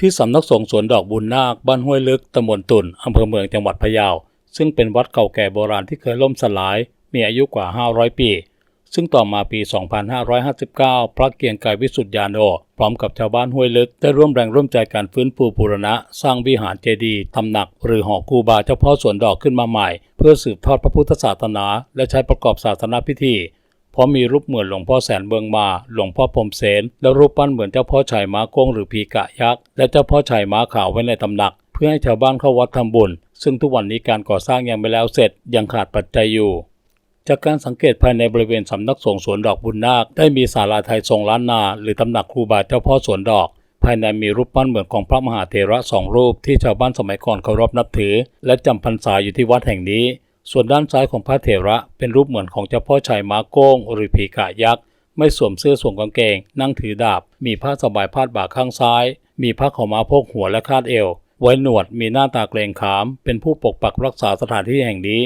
ที่สำนักสงฆ์สวนดอกบุญนาคบ้านห้วยลึกตำบลตุ่นอำเภอเมืองจังหวัดพะเยา ซึ่งเป็นวัดเก่าแก่โบราณที่เคยล่มสลาย มีอายุกว่า 500 ปี ซึ่งต่อมาปี 2559 พระเกียงไกรวิสุทธิยานโอพร้อมกับชาวบ้านห้วยลึก ได้ร่วมแรงร่วมใจการฟื้นฟูบูรณะ สร้างวิหารเจดีย์ตำหนัก หรือหอคูบาเจ้าพ่อสวนดอกขึ้นมาใหม่ เพื่อสืบทอดพระพุทธศาสนา และใช้ประกอบศาสนาพิธี ราะมีรูปเหมือนหลวงพ่อแสนเบืองมา หลวงพ่อพรมเสนและรูปปั้นเหมือนเจ้าพ่อชัยม้าโก้งหรือพีกะยักษ์และเจ้าพ่อชัยม้าขาวไว้ในตำหนัก เพื่อให้ชาวบ้านเข้าวัดทำบุญ ซึ่งทุกวันนี้การก่อสร้างยังไม่แล้วเสร็จ ยังขาดปัจจัยอยู่ จากการสังเกตภายในบริเวณสำนักสงฆ์สวนดอกบุญนาคได้มีศาลาไทยทรงล้านนา หรือตำหนักครูบาเจ้าพ่อสวนดอกภายในมีรูปปั้นเหมือนของพระมหาเถระสองรูปที่ชาวบ้านสมัยก่อนเคารพนับถือ และจำพรรษาอยู่ที่วัดแห่งนี้ ส่วนด้านซ้ายของพระเถระเป็นรูปเหมือนของเจ้าพ่อชัยม้าโก้งหรือผีกะยักษ์ ไม่สวมเสื้อสวมกางเกง นั่งถือดาบ มีผ้าสบายพาดบ่าข้างซ้าย มีผ้าขาวม้าพกหัวและคาดเอว ไว้หนวดมีหน้าตาเกรงขาม เป็นผู้ปกปักรักษาสถานที่แห่งนี้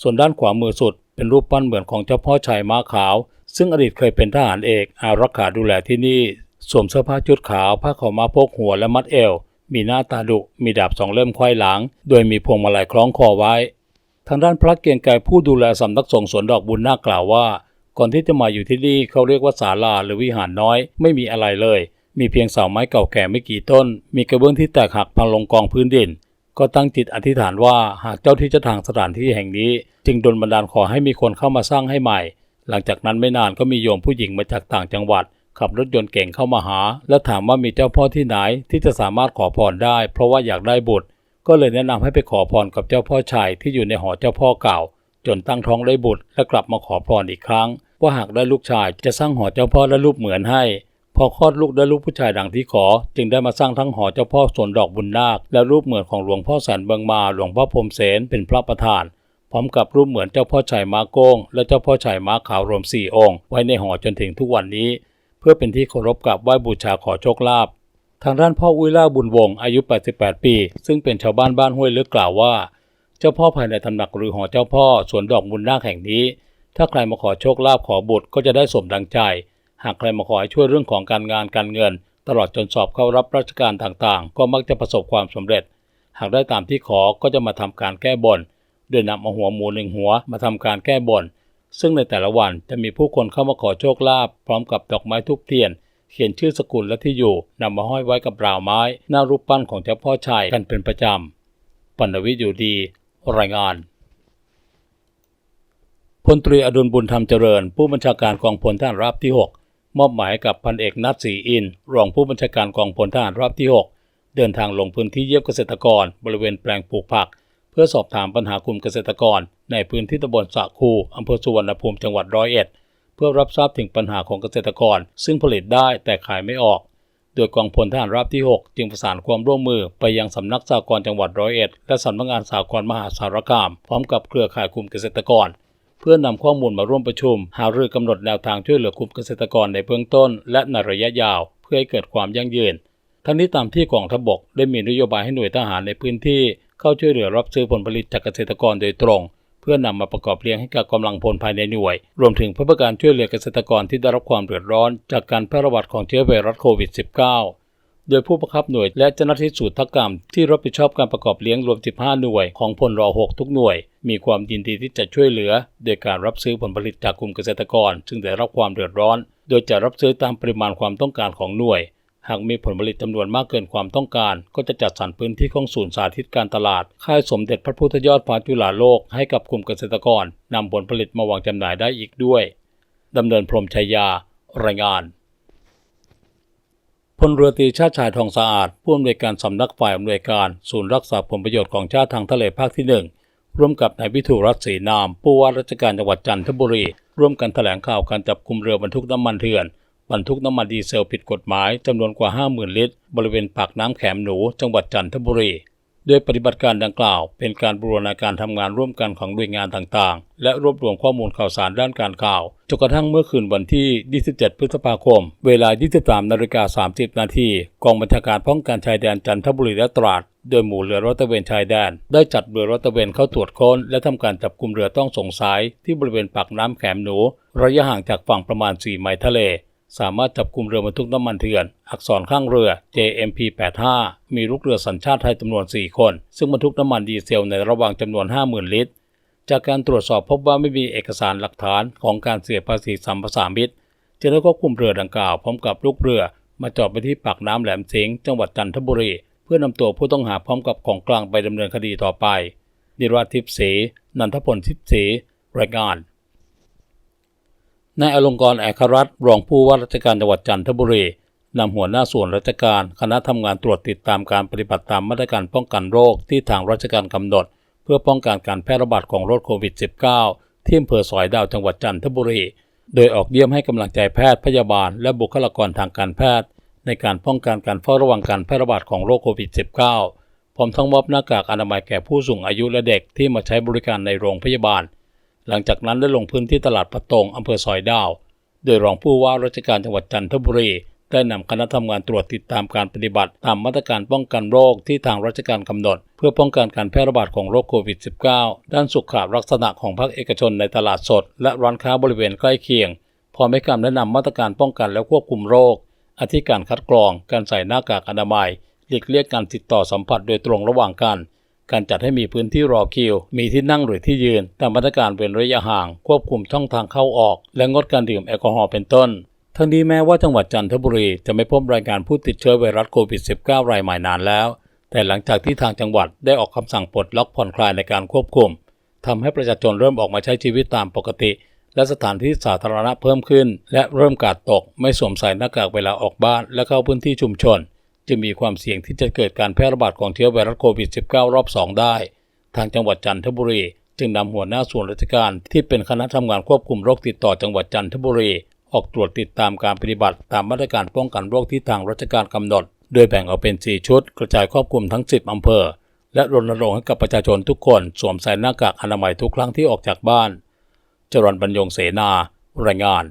ส่วนด้านขวามือสุด เป็นรูปปั้นเหมือนของเจ้าพ่อชัยม้าขาว ซึ่งอดีตเคยเป็นทหารเอกอารักขาดูแลที่นี่ สวมเสื้อผ้าชุดขาว ผ้าขาวม้าพกหัวและมัดเอว มีหน้าตาดุ มีดาบสองเล่มควายหลัง โดยมีพวงมาลัยคล้องคอไว้างด้านพระเกียงไกรผู้ดูแลสำนักสงฆ์สวนดอกบุญนากล่าวว่า ก่อนที่จะมาอยู่ที่นี่เขาเรียกว่าศาลาหรือวิหารน้อยไม่มีอะไรเลย มีเพียงเสาไม้เก่าแก่ไม่กี่ต้น มีกระเบื้องที่แตกหักพังลงกองพื้นดิน ก็ตั้งจิตอธิษฐานว่าหากเจ้าที่จ้าทางสถานที่แห่งนี้ จึงดลบันดาลขอให้มีคนเข้ามาสร้างให้ใหม่ หลังจากนั้นไม่นานก็มีโยมผู้หญิงมาจากต่างจังหวัด ขับรถยนต์เก่งเข้ามาหา และถามว่ามีเจ้าพ่อที่ไหนที่จะสามารถขอพรได้ เพราะว่าอยากได้บุตร ก็เลยแนะนำให้ไปขอพรกับเจ้าพ่อชายที่อยู่ในหอเจ้าพ่อเก่า จนตั้งท้องได้บุตรและกลับมาขอพรอีกครั้งว่าหากได้ลูกชายจะสร้างหอเจ้าพ่อและรูปเหมือนให้ พอคลอดลูกได้ลูกผู้ชายดังที่ขอ จึงได้มาสร้างทั้งหอเจ้าพ่อสวนดอกบุญนาค และรูปเหมือนของหลวงพ่อแสนเบิงมาหลวงพ่อพรมเสนเป็นพระประธาน พร้อมกับรูปเหมือนเจ้าพ่อชัยม้าโก้งและเจ้าพ่อชัยม้าขาวรวมสี่องค์ไว้ในหอจนถึงทุกวันนี้ เพื่อเป็นที่เคารพกับไหว้บูชาขอโชคลาภ ทางด้านพ่ออุ้ยล่าบุญวงศ์อายุ 88 ปี ซึ่งเป็นชาวบ้านบ้านห้วยลึกกล่าวว่า เจ้าพ่อภายในตำหนักหรือหอเจ้าพ่อสวนดอกบุญนาคแห่งนี้ ถ้าใครมาขอโชคลาภขอบุตรก็จะได้สมดังใจ หากใครมาขอให้ช่วยเรื่องของการงานการเงิน ตลอดจนสอบเข้ารับราชการต่างๆ ก็มักจะประสบความสำเร็จ หากได้ตามที่ขอก็จะมาทำการแก้บนโดยนำเอาหัวหมูหนึ่งหัวมาทำการแก้บนซึ่งในแต่ละวันจะมีผู้คนเข้ามาขอโชคลาภพร้อมกับดอกไม้ทุกเทียน เขียนชื่อสกุลและที่อยู่นำมาห้อยไว้กับราวไม้หน้ารูปปั้นของเจ้าพ่อชายกันเป็นประจำปัณวิทย์อยู่ดี รายงานพลตรีอดุลบุญธรรมเจริญ ผู้บัญชาการกองพลทหารราบที่ 6 มอบหมายกับพันเอกนัทศรีอิน รองผู้บัญชาการกองพลทหารราบที่ 6 เดินทางลงพื้นที่เยียมเกษตรกร บริเวณแปลงปลูกผัก เพื่อสอบถามปัญหากลุ่มเกษตรกร ในพื้นที่ตำบลสะคูอำเภอสุวรรณภูมิจังหวัดร้อยเอ็ด เพื่อรับทราบถึงปัญหาของเกษตรกร ซึ่งผลิตได้แต่ขายไม่ออก โดยกองพลทหารราบที่ 6 จึงประสานความร่วมมือไปยังสำนักสากลจังหวัดร้อยเอ็ดและสำนักงานสากลมหาสารคาม พร้อมกับเครือข่ายกลุ่มเกษตรกร เพื่อนำข้อมูลมาร่วมประชุม หารือกำหนดแนวทางช่วยเหลือกลุ่มเกษตรกรในเบื้องต้น และในระยะยาว เพื่อให้เกิดความยั่งยืนทั้งนี้ตามที่กองทบกได้มีนโยบายให้หน่วยทหารในพื้นที่เข้าช่วยเหลือรับซื้อผลผลิตจากเกษตรกรโดยตรง เพื่อนำมาประกอบเลี้ยงให้กับกำลังพลภายในหน่วย รวมถึงเพื่อประการช่วยเหลือเกษตรกรที่ได้รับความเดือดร้อน จากการแพร่ระบาดของเชื้อไวรัสโควิด -19 โดยผู้บังคับหน่วยและเจ้าหน้าที่สูตรทกรรม ที่รับผิดชอบการประกอบเลี้ยงรวม 15 หน่วย ของพลรอ6ทุกหน่วย มีความยินดีที่จะช่วยเหลือ โดยการรับซื้อผลผลิตจากกลุ่มเกษตรกร ซึ่งได้รับความเดือดร้อน โดยจะรับซื้อตามปริมาณความต้องการของหน่วย หากมีผลผลิตจำนวนมากเกินความต้องการ ก็จะจัดสรรพื้นที่ของศูนย์สาธิตการตลาด ค่ายสมเด็จพระพุทธยอดฟ้าจุฬาโลกให้กับกลุ่มเกษตรกรนำผลผลิตมาวางจำหน่ายได้อีกด้วยดำเนินพรมชัยยา รายงานพลเรือตรีชาติชายทองสะอาดผู้อำนวยการสำนักฝ่ายอำนวยการศูนย์รักษาผลประโยชน์ของชาติทางทะเลภาคที่หนึ่งร่วมกับนายวิทูรัตน์ศรีนาม ผู้ว่าราชการจังหวัดจันทบุรี ร่วมกันแถลงข่าวการจับกุมเรือบรรทุกน้ำมันเถื่อน บรรทุกน้ำมันดีเซลผิดกฎหมายจำนวนกว่า 50,000 ลิตร บริเวณปากน้ำแขมหนู จังหวัดจันทบุรีโดยปฏิบัติการดังกล่าว เป็นการบูรณาการทำงานร่วมกันของหน่วยงานต่างๆ และรวบรวมข้อมูลข่าวสารด้านการข่าวจนกระทั่งเมื่อคืนวันที่ 27 พฤษภาคม เวลา 23นาฬิกา30 นาทีกองบัญชาการป้องกันชายแดนจันทบุรีและตราด โดยหมู่เรือรถตเวนชายแดน ได้จัดเรือรถตเวนเข้าตรวจค้น และทำการจับกุมเรือต้องสงสัยที่บริเวณปากน้ำแขมหนู ระยะห่างจากฝั่งประมาณ 4 ไมล์ทะเล สามารถจับกลุ่มเรือบรรทุกน้ำมันเถื่อน อักษรข้างเรือ JMP 85มีลูกเรือสัญชาติไทยจำนวน 4 คน ซึ่งบรรทุกน้ำมันดีเซลในระหว่างจำนวน 50,000 ลิตร จากการตรวจสอบพบว่าไม่มีเอกสารหลักฐานของการเสียภาษีสัมปทานมิตรจึงได้ควบคุมเรือดังกล่าวพร้อมกับลูกเรือ มาจอดไปที่ปากน้ำแหลมสิงห์จังหวัดจันทบุรี เพื่อนำตัวผู้ต้องหาพร้อมกับของกลางไปดำเนินคดีต่อไปนิรัตทิพย์ศรีนันทพลทิพย์ศรีรายงาน นายอลงกรแอกรัตรองผู้ว่าราชการจังหวัดจันทบุรีนำหัวหน้าส่วนราชการคณะทำงานตรวจติดตามการปฏิบัติตามมาตรการป้องกันโรคที่ทางราชการกำหนด เพื่อป้องกันการแพร่ระบาดของโรคโควิด -19 ที่อำเภอสอยดาวจังหวัดจันทบุรี โดยออกเยี่ยมให้กำลังใจแพทย์พยาบาล และบุคลากรทางการแพทย์ ในการป้องกันการเฝ้าระวังการแพร่ระบาดของโรคโควิด -19 พร้อมทั้งมอบหน้ากากอนามัยแก่ผู้สูงอายุและเด็กที่มาใช้บริการในโรงพยาบาล หลังจากนั้นได้ลงพื้นที่ตลาดปะตงอำเภอสอยดาว โดยรองผู้ว่าราชการจังหวัดจันทบุรี ได้นำคณะทำงานตรวจติดตามการปฏิบัติ ตามมาตรการป้องกันโรคที่ทางราชการกำหนด เพื่อป้องกันการแพร่ระบาดของโรคโควิด -19 ด้านสุขลักษณะของภาคเอกชนในตลาดสด และร้านค้าบริเวณใกล้เคียง พร้อมให้คำแนะนำมาตรการป้องกันและควบคุมโรคอาทิการคัดกรอง การใส่หน้ากากอนามัยหลีกเลี่ยงการติดต่อสัมผัสโดยตรงระหว่างกัน การจัดให้มีพื้นที่รอคิว มีที่นั่งหรือที่ยืน ตามมาตรการเว้นระยะห่าง ควบคุมช่องทางเข้าออก และงดการดื่มแอลกอฮอล์เป็นต้น ทั้งนี้แม้ว่าจังหวัดจันทบุรีจะไม่พบรายงานผู้ติดเชื้อไวรัสโควิด -19 รายใหม่นานแล้ว แต่หลังจากที่ทางจังหวัดได้ออกคำสั่งปลดล็อกผ่อนคลายในการควบคุมทำให้ประชาชนเริ่มออกมาใช้ชีวิตตามปกติ และสถานที่สาธารณะเพิ่มขึ้น และเริ่มกาดตก ไม่สวมใส่หน้ากากเวลาออกบ้านและเข้าพื้นที่ชุมชน จึงมีความเสี่ยงที่จะเกิดการแพร่ระบาดของเชื้อไวรัสโควิด -19 รอบ 2 ได้ ทางจังหวัดจันทบุรี จึงนำหัวหน้าส่วนราชการที่เป็นคณะทำงานควบคุมโรคติดต่อจังหวัดจันทบุรี ออกตรวจติดตามการปฏิบัติ ตามมาตรการป้องกันโรคที่ทางราชการกำหนด โดยแบ่งออกเป็น 4 ชุด กระจายครอบคลุมทั้ง 10อำเภอ และรณรงค์ให้กับประชาชนทุกคนสวมใส่หน้ากากอนามัยทุกครั้งที่ออกจากบ้านจรันบรรยงเสนารายงาน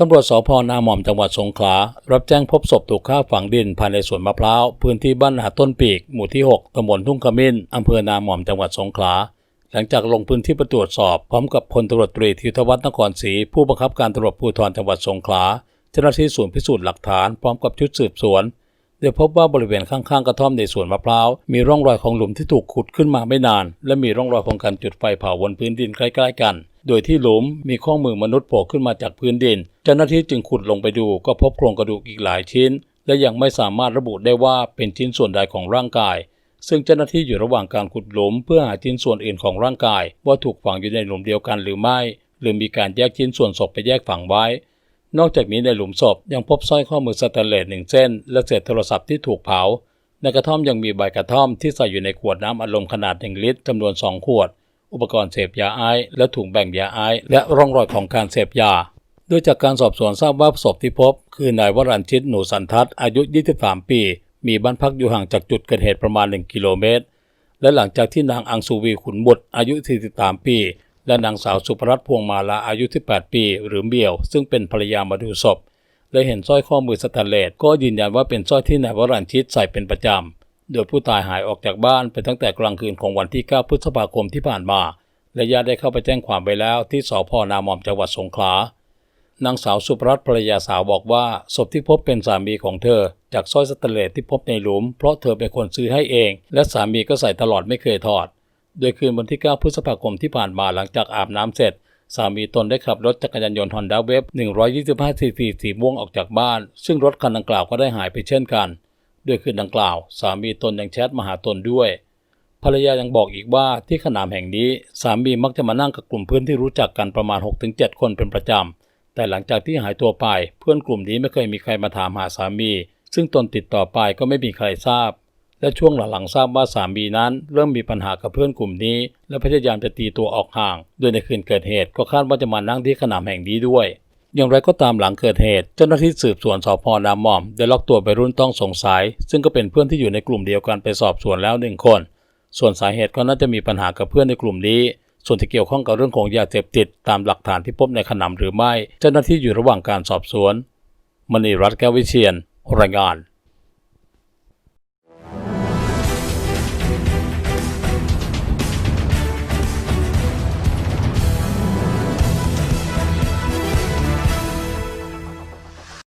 ตำรวจสพนาหม่อมจังหวัดสงขลา รับแจ้งพบศพถูกฆ่าฝังดินภายในสวนมะพร้าว พื้นที่บ้านนาต้นปีก หมู่ที่ 6ตำบลทุ่งขมิ้นอำเภอนาหม่อมจังหวัดสงขลา หลังจากลงพื้นที่ไปตรวจสอบ พร้อมกับพลตำรวจตรีธิทวัฒน์นครศรีผู้บังคับการตำรวจภูธรจังหวัดสงขลา เจ้าหน้าที่ศูนย์พิสูจน์หลักฐานพร้อมกับชุดสืบสวนโดยพบว่าบริเวณข้างๆกระท่อมในสวนมะพร้าวมีร่องรอยของหลุมที่ถูกขุดขึ้นมาไม่นาน และมีร่องรอยของการจุดไฟเผาบนพื้นดินใกล้ ๆ กัน โดยที่หลุมมีข้อมือมนุษย์โผล่ขึ้นมาจากพื้นดิน เจ้าหน้าที่จึงขุดลงไปดูก็พบโครงกระดูกอีกหลายชิ้น และยังไม่สามารถระบุได้ว่าเป็นชิ้นส่วนใดของร่างกาย ซึ่งเจ้าหน้าที่อยู่ระหว่างการขุดหลุม เพื่อหาชิ้นส่วนอื่นของร่างกาย ว่าถูกฝังอยู่ในหลุมเดียวกันหรือไม่ หรือมีการแยกชิ้นส่วนศพไปแยกฝังไว้ นอกจากนี้ในหลุมศพยังพบสร้อยข้อมือสแตนเลสหนึ่งเส้น และเศษโทรศัพท์ที่ถูกเผาในกระท่อมยังมีใบกระท่อมที่ใส่อยู่ในขวดน้ำอัดลมขนาด1ลิตรจำนวน2ขวด อุปกรณ์เสพยาไอซ์และถุงแบ่งยาไอซ์และร่องรอยของการเสพยาโดยจากการสอบสวนทราบว่าศพที่พบ คือนายวรัญชิตหนูสันทัศน์อายุ 23 ปี มีบ้านพักอยู่ห่างจากจุดเกิดเหตุประมาณ 1 กิโลเมตร และหลังจากที่นางอังสุวีขุนบุตรอายุ 43 ปี และนางสาวสุภรัตน์พวงมาลาอายุ 18 ปี หรือเบี่ยว ซึ่งเป็นภรรยามาดูศพและเห็นสร้อยข้อมือสแตนเลสก็ยืนยันว่าเป็นสร้อยที่นายวรัญชิตใส่เป็นประจำ โดยผู้ตายหายออกจากบ้านไปตั้งแต่กลางคืนของวันที่ 9 พฤษภาคมที่ผ่านมา และญาติได้เข้าไปแจ้งความไว้แล้วที่สพนาหม่อมจังหวัดสงขลา นางสาวสุภรัตน์ภรรยาสาวบอกว่าศพที่พบเป็นสามีของเธอ จากสร้อยสแตนเลสที่พบในหลุม เพราะเธอเป็นคนซื้อให้เอง และสามีก็ใส่ตลอดไม่เคยถอด โดยคืนวันที่ 9 พฤษภาคมที่ผ่านมาหลังจากอาบน้ำเสร็จสามีตนได้ขับรถจักรยานยนต์ฮอนด้าเวฟ125ซีซีสีม่วงออกจากบ้าน ซึ่งรถคันดังกล่าวก็ได้หายไปเช่นกัน โดยคืนดังกล่าว สามีตนยังแชทมาหาตนด้วย ภรรยายังบอกอีกว่าที่ขนามแห่งนี้ สามีมักจะมานั่งกับกลุ่มเพื่อนที่รู้จักกันประมาณ 6-7 คนเป็นประจำ แต่หลังจากที่หายตัวไป เพื่อนกลุ่มนี้ไม่เคยมีใครมาถามหาสามี ซึ่งตนติดต่อไปก็ไม่มีใครทราบ และช่วงหลังๆทราบว่าสามีนั้น เริ่มมีปัญหากับเพื่อนกลุ่มนี้ และพยายามจะตีตัวออกห่าง โดยในคืนเกิดเหตุก็คาดว่าจะมานั่งที่ขนามแห่งนี้ด้วย อย่างไรก็ตามหลังเกิดเหตุ เจ้าหน้าที่สืบสวนสพนามอม ได้ล็อกตัวไปรุ่นต้องสงสัย ซึ่งก็เป็นเพื่อนที่อยู่ในกลุ่มเดียวกันไปสอบสวนแล้วหนึ่งคน ส่วนสาเหตุก็น่าจะมีปัญหากับเพื่อนในกลุ่มนี้ ส่วนที่เกี่ยวข้องกับเรื่องของยาเสพติดตามหลักฐานที่พบในขนำหรือไม่ เจ้าหน้าที่อยู่ระหว่างการสอบสวนมณีรัตน์แก้ววิเชียนรายงาน